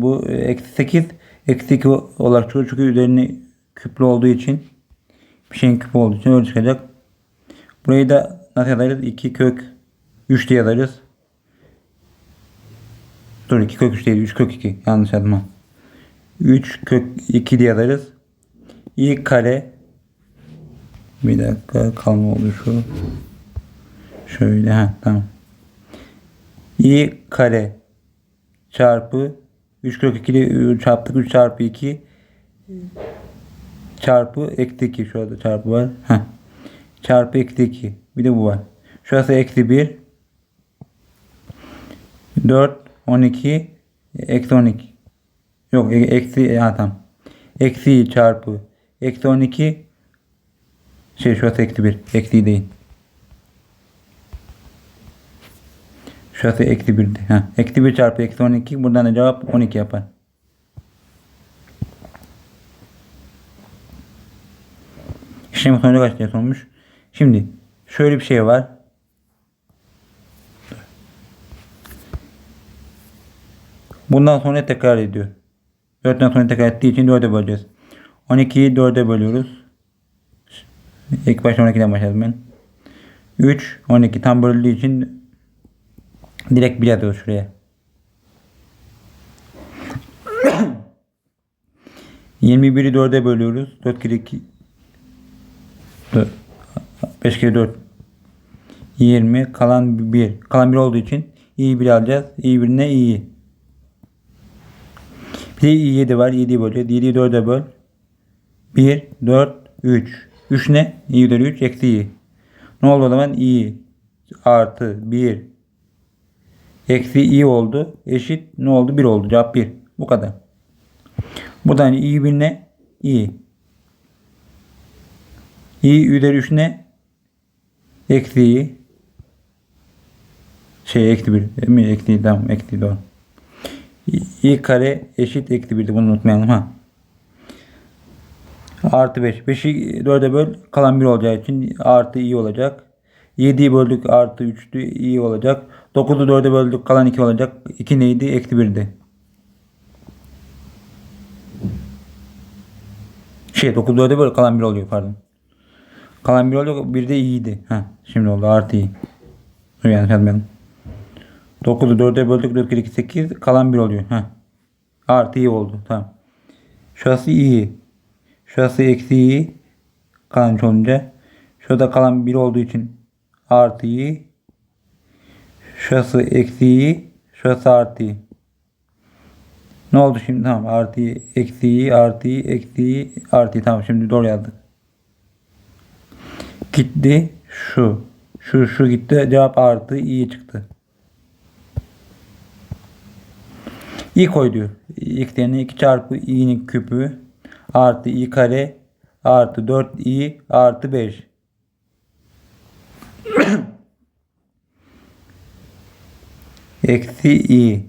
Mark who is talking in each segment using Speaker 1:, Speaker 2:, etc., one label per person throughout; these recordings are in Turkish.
Speaker 1: Bu e, eksi 8 eksi 2 olarak çıkıyor. Çünkü üzerini küplü olduğu için bir şeyin küpü olduğu için öyle çıkacak. Burayı da nasıl yazarız? 2 kök 3 diye yazarız. Dur 2 kök 3 değil 3 kök 2 yanlış yazma. 3 kök 2 diye yazarız. i kare bir dakika kalma oldu şu. Şöyle ha tamam. i kare çarpı 3 kök 2 ile çarptık 3 çarpı 2 çarpı eksi 2 şurada çarpı var. Heh. Çarpı eksi 2. Bir de bu var. Şurası eksi 1. 4 12 eksi 12. Yok e- eksi ha tamam. Eksi çarpı eksi 12 şey şurası eksi 1. Eksi değil. Şurası eksi 1'di. Ha. Eksi 1 çarpı eksi 12. Buradan da cevap 12 yapar. İşlem sonucu kaç diye sormuş. Şimdi şöyle bir şey var. Bundan sonra tekrar ediyor. 4'ten sonra tekrar ettiği için 4'e böleceğiz. 12'yi 4'e bölüyoruz. İlk başta 12'den başladım ben. 3, 12 tam bölündüğü için direkt 1 yazıyoruz şuraya. 21'i 4'e bölüyoruz. 4 kere 2 4 5 kere 4 20 kalan 1 kalan 1 olduğu için iyi 1 alacağız. İyi 1 ne iyi. Bir de iyi 7 var. 7'yi böleceğiz. 7'yi 4'e böl. 1 4 3 3 ne? İyi üzeri 3 eksi iyi. Ne oldu o zaman? İyi artı 1 eksi iyi oldu. Eşit ne oldu? 1 oldu. Cevap 1. Bu kadar. Buradan iyi 1 ne? İyi. İyi üzeri 3 ne? Eksi iyi. Şey eksi 1. Değil mi? Eksi tamam. Eksi doğru. i kare eşit eksi 1'di. Bunu unutmayalım ha. Artı 5. 5'i 4'e böl. Kalan 1 olacağı için artı iyi olacak. 7'yi böldük artı 3'tü iyi olacak. 9'u 4'e böldük kalan 2 olacak. 2 neydi? Eksi 1'di. Şey 9'u 4'e böl kalan 1 oluyor pardon. Kalan 1 oluyor. 1 de iyiydi. Ha, şimdi oldu artı iyi. Dur yanlış yazmayalım. 9'u 4'e böldük 4 kere 2 8 kalan 1 oluyor. Ha. Artı iyi oldu. Tamam. Şurası iyi. Şurası eksi iyi. Kalan 3 olunca. Şurada kalan 1 olduğu için artı iyi. Şurası eksi iyi. Şurası artı iyi. Ne oldu şimdi? Tamam. Artı iyi, eksi iyi, artı iyi, eksi iyi, artı iyi. Tamam. Şimdi doğru yazdık. Gitti. Şu. Şu şu gitti. Cevap artı iyi çıktı. i koy diyor. yerine 2 çarpı i'nin küpü artı i kare artı 4 i artı 5. Eksi i.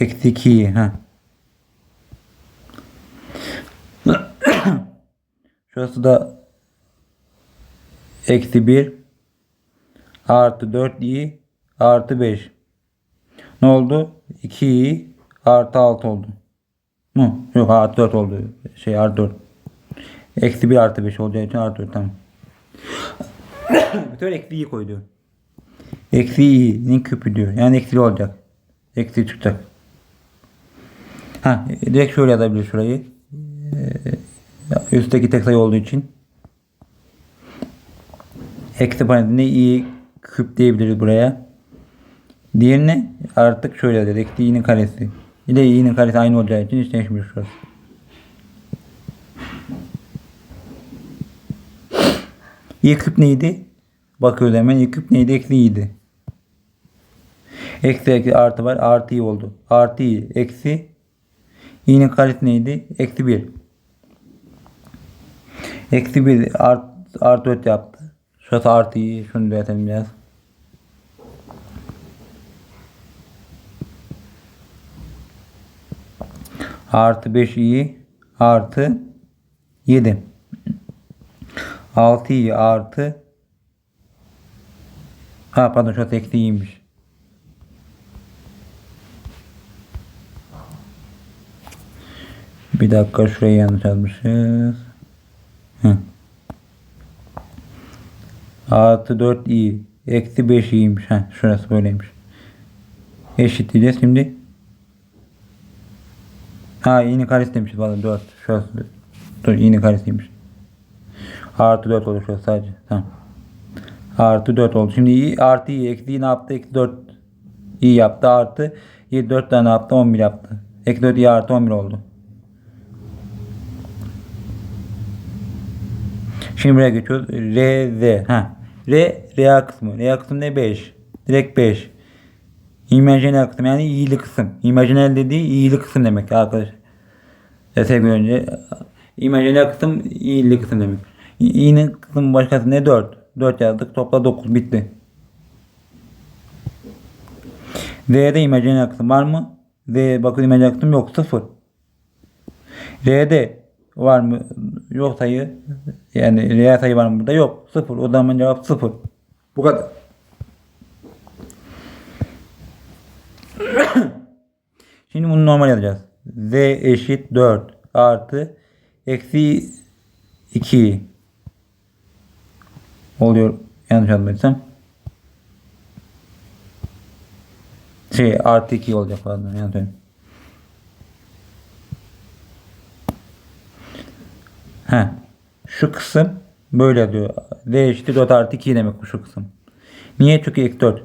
Speaker 1: Eksi 2 i. Ha. Şurası da eksi 1 artı 4 i artı 5. Ne oldu? 2i artı 6 oldu. Mu? Yok artı 4 oldu. Şey artı 4. Eksi 1 artı 5 olacağı için artı 4 tamam. Bütün eksi i koydu. Eksi i'nin küpü diyor. Yani eksi olacak. Eksi çıkacak. Ha, direkt şöyle yazabilir şurayı. Ee, üstteki tek sayı olduğu için. Eksi parantezinde i küp diyebiliriz buraya. Diğerine artık şöyle yazıyoruz. Eksi i'nin karesi. ile i'nin karesi aynı olacağı için hiç değişmiyor şurası. i küp neydi? Bakıyoruz hemen. i küp neydi? Eksi i'ydi. Eksi eksi artı var. Artı i oldu. Artı i. Eksi i'nin karesi neydi? Eksi 1. Eksi 1 art, artı 4 yaptı. Şurası artı i. Şunu düzeltelim biraz. artı 5 i artı 7 6 i artı ha pardon şurası eksi i'ymiş Bir dakika şurayı yanlış yazmışız. Artı 4 i. Eksi 5 i'ymiş. Heh, şurası böyleymiş. Eşitleyeceğiz şimdi. Ha i'nin karesi demişiz pardon 4. Şurası. Dur i'nin karesiymiş. Artı 4 oldu şurası sadece. Tamam. Artı 4 oldu. Şimdi i artı i eksi i ne yaptı? Eksi 4 i yaptı. Artı i 4 tane yaptı? 11 yaptı. Eksi 4 i artı 11 oldu. Şimdi buraya geçiyoruz. R, Z. Ha. R, R kısmı. R kısmı ne? 5. Direkt 5. İmajinel kısım yani iyili kısım. İmajinel dediği iyili kısım demek arkadaşlar. Sevgili önce imajinel kısım iyili kısım demek. İyinin kısmı başkası ne? 4. 4 yazdık. Topla 9. Bitti. Z'de imajinel kısım var mı? Z bakın imajinel kısım yok. 0. R'de var mı? Yok sayı. Yani reel sayı var mı burada? Yok. 0. O zaman cevap 0. Bu kadar. Şimdi bunu normal yazacağız. Z eşit 4 artı eksi 2 oluyor. Yanlış anlamadıysam. Şey artı 2 olacak pardon. Yanlış söyledim. He. Şu kısım böyle diyor. Z eşittir 4 artı 2 demek bu şu kısım. Niye? Çünkü eksi 4.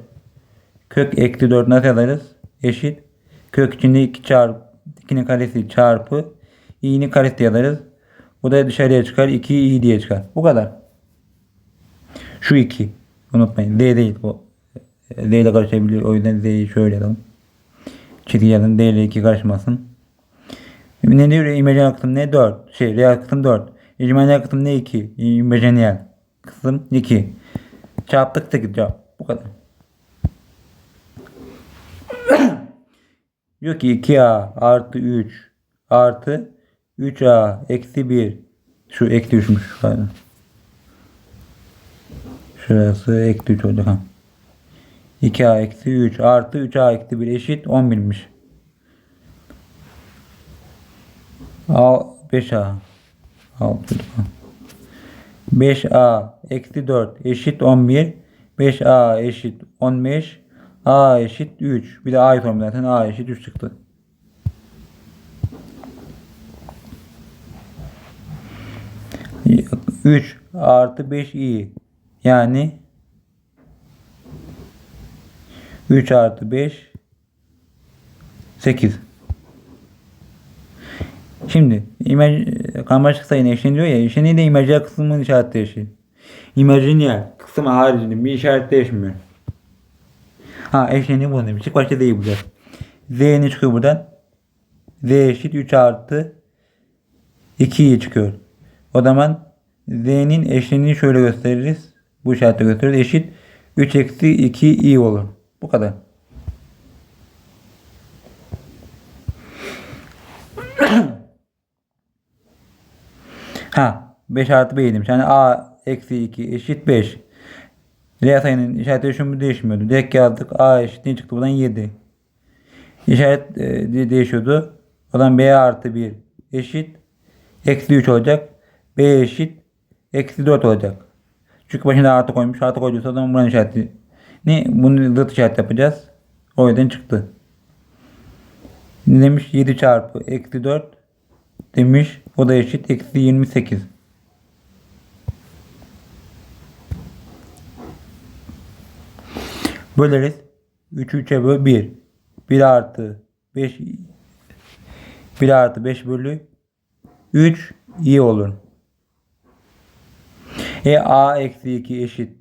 Speaker 1: Kök eksi 4 nasıl yazarız? Eşit. Kök içinde 2 çarpı 2'nin karesi çarpı i'nin karesi yazarız. Bu da dışarıya çıkar. 2 i diye çıkar. Bu kadar. Şu 2. Unutmayın. Z değil bu. Z ile karışabilir. O yüzden Z'yi şöyle yazalım. Çizgi yazın. Z ile 2 karışmasın. Ne diyor? İmajiner kısım ne? 4. Şey real kısım 4. İmajiner kısım ne? 2. İmajiner kısım 2. Çarptık 8 cevap. Bu kadar. Diyor ki 2a artı 3 artı 3a eksi 1. Şu eksi 3'müş. Pardon. Şurası eksi 3 olacak. Ha. 2a eksi 3 artı 3a eksi 1 eşit 11'miş. Al 5a. 6 5a eksi 4 eşit 11. 5a eşit 15. a eşit 3. Bir de a'yı sormuş zaten. a eşit 3 çıktı. Üç artı 5 i yani 3 artı 5 8 Şimdi imaj, karmaşık sayının eşiğini diyor ya eşiğini de imajiner kısmının işaret değişiyor. İmajiner kısmı haricinde bir işaret değişmiyor. Ha eşiğini bunu demiştik. Başta değil bulacağız. Z'ni çıkıyor buradan. Z eşit 3 artı 2'yi çıkıyor. O zaman Z'nin eşliğini şöyle gösteririz. Bu işaretle gösteririz. Eşit 3 eksi 2 i olur. Bu kadar. Ha 5 artı b demiş. Yani a eksi 2 eşit 5. Reel sayının işaret değişimi değişmiyordu. Direkt yazdık. A eşit ne çıktı buradan 7. İşaret e, de- değişiyordu. Zaman b artı 1 eşit eksi 3 olacak. b eşit eksi 4 olacak. Çünkü başına artı koymuş. Artı koyduysa o zaman buranın işareti. Ne? Bunu zıt işaret yapacağız. O yüzden çıktı. Ne demiş? 7 çarpı eksi 4 demiş. O da eşit eksi 28. Böleriz. 3 3'e böl 1. 1 artı 5 1 artı 5 bölü 3 iyi olur. E a eksi 2 eşit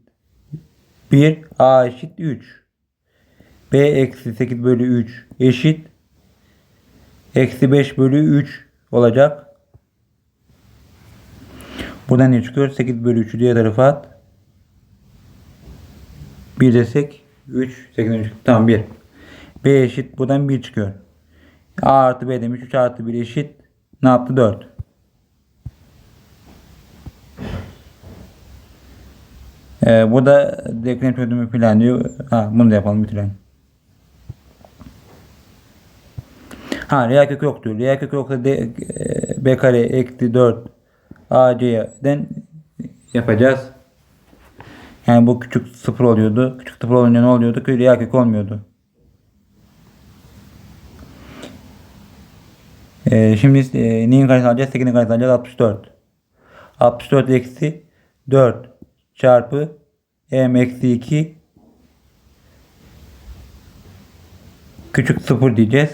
Speaker 1: 1 a eşit 3. b eksi 8 bölü 3 eşit eksi 5 bölü 3 olacak. Buradan ne çıkıyor? 8 bölü 3'ü diğer tarafa at. 1 desek 3 8 3 tamam 1. B eşit buradan 1 çıkıyor. A artı B demiş 3 artı 1 eşit ne yaptı 4. Ee, bu da denklem çözümü falan diyor. Ha, bunu da yapalım bitirelim. Ha reel kök yok diyor. Reel kök yoksa de, e, b kare eksi 4 AC'den yapacağız. Yani bu küçük sıfır oluyordu. Küçük sıfır olunca ne oluyordu? Real kök olmuyordu. Ee, şimdi e, neyin karesini alacağız? 8'in karesini alacağız. 64. 64 eksi 4 çarpı m eksi 2 küçük 0 diyeceğiz.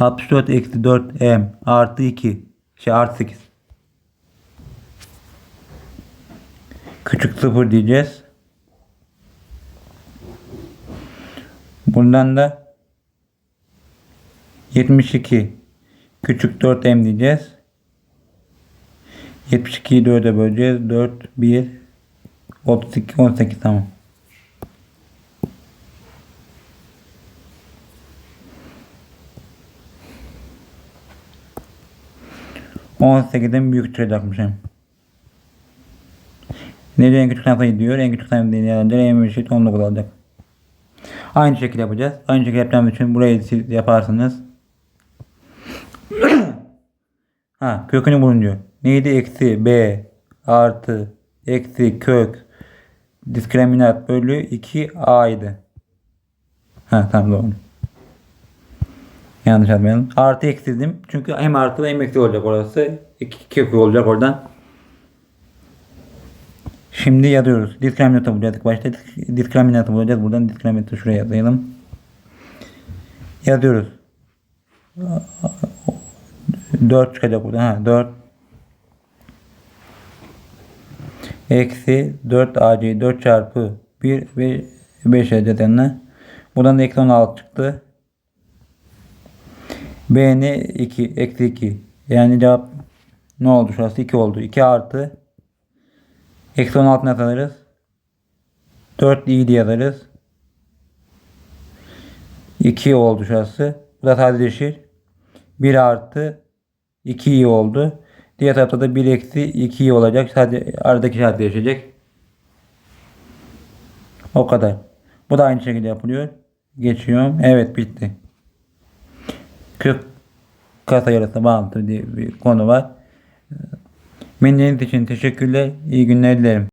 Speaker 1: 64 eksi 4 m artı 2 şey artı 8 küçük 0 diyeceğiz. Bundan da 72 küçük 4 m diyeceğiz. 72'yi 4'e böleceğiz. 4, 1, 32, 18 tamam. On sekizden büyük çıkacakmış hem. Ne diyor en küçük sayı diyor. En küçük sayı alınca en büyük şey 19 olacak. Aynı şekilde yapacağız. Aynı şekilde yapacağımız için burayı siz yaparsınız. Ha kökünü bulun diyor. Neydi? Eksi b artı eksi kök diskriminant bölü 2 a idi. Ha tamam doğru. Yanlış yapmayalım. Artı eksizdim. Çünkü hem artı hem eksi olacak orası. İki kök olacak oradan. Şimdi yazıyoruz. Diskriminantı bulacaktık başta. Disk- Diskriminantı bulacağız. Buradan diskriminantı şuraya yazalım. Yazıyoruz. 4 çıkacak buradan. Ha 4 eksi 4 AC 4 çarpı 1 ve 5 ededenle. Buradan da eksi 16 çıktı. B ne? 2 eksi 2. Yani cevap ne oldu şurası? 2 oldu. 2 artı eksi 16 ne yazarız? 4 iyi diye yazarız. 2 oldu şurası. Bu da sadeleşir. 1 artı 2 iyi oldu. Diğer tarafta da 1 eksi 2 iyi olacak. Sadece aradaki şart değişecek. O kadar. Bu da aynı şekilde yapılıyor. Geçiyorum. Evet bitti. Kök kasa yarısı bağıntı diye bir konu var. Beni dinlediğiniz için teşekkürler. İyi günler dilerim.